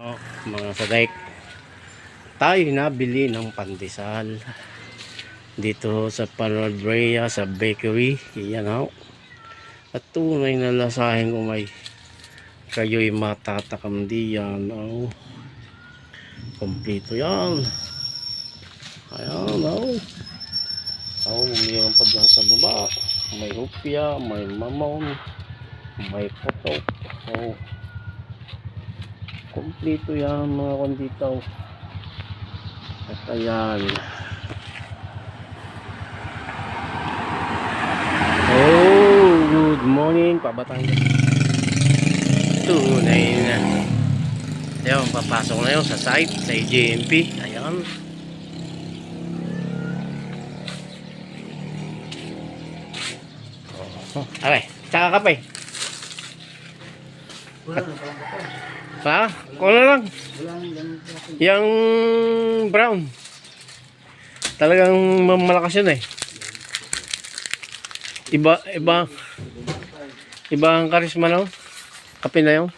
Oh, mga sadek. Tayo nabili ng pandesal. Dito sa Panadrea sa bakery. Yan ho. At tunay na lasahin ko may kayo'y matatakam diyan. Oh. Kompleto yan. Ayan, oh. Oh, mayroon pa dyan sa baba. May rupya, may mamon, may potok. Oh. Kompleto yan mga konditaw. At ayan. Oh, good morning, Pabatangas. Tunay na. Ayun, papasok na yun sa site, sa JMP. Ayan. Oh, okay, tsaka kape. Ha? Ano lang. Yung brown. Talagang malakas yun eh. Iba, iba. Iba ang karisma no? Kape na yun.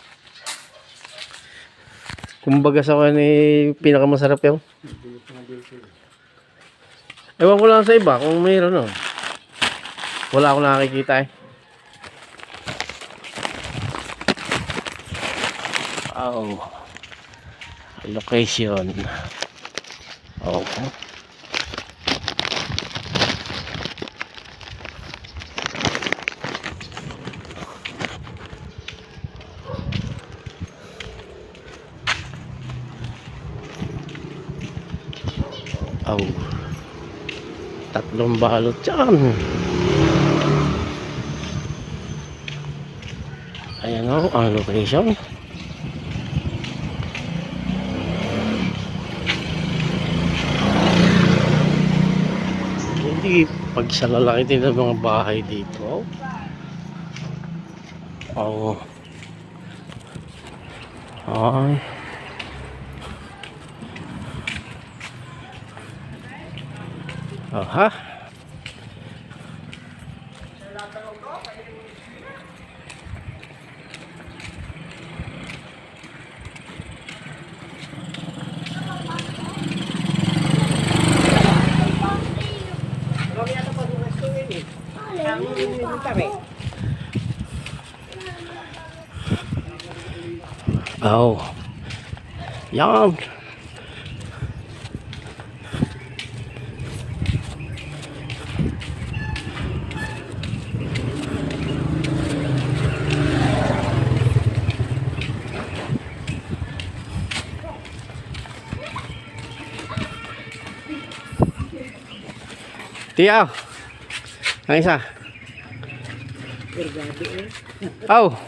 Kumbaga sa kanya eh, pinakamasarap yun. Ewan ko lang sa iba kung mayroon no. Wala akong nakikita eh. Oh. Location. Oh. Oh. Tatlong balot dyan. Ayan o, ang location. Hindi pag sa lalaki din ang mga bahay dito. Oh. Ay. Aha. Oh. Yan. Tiyaw. Ang isa. Oh.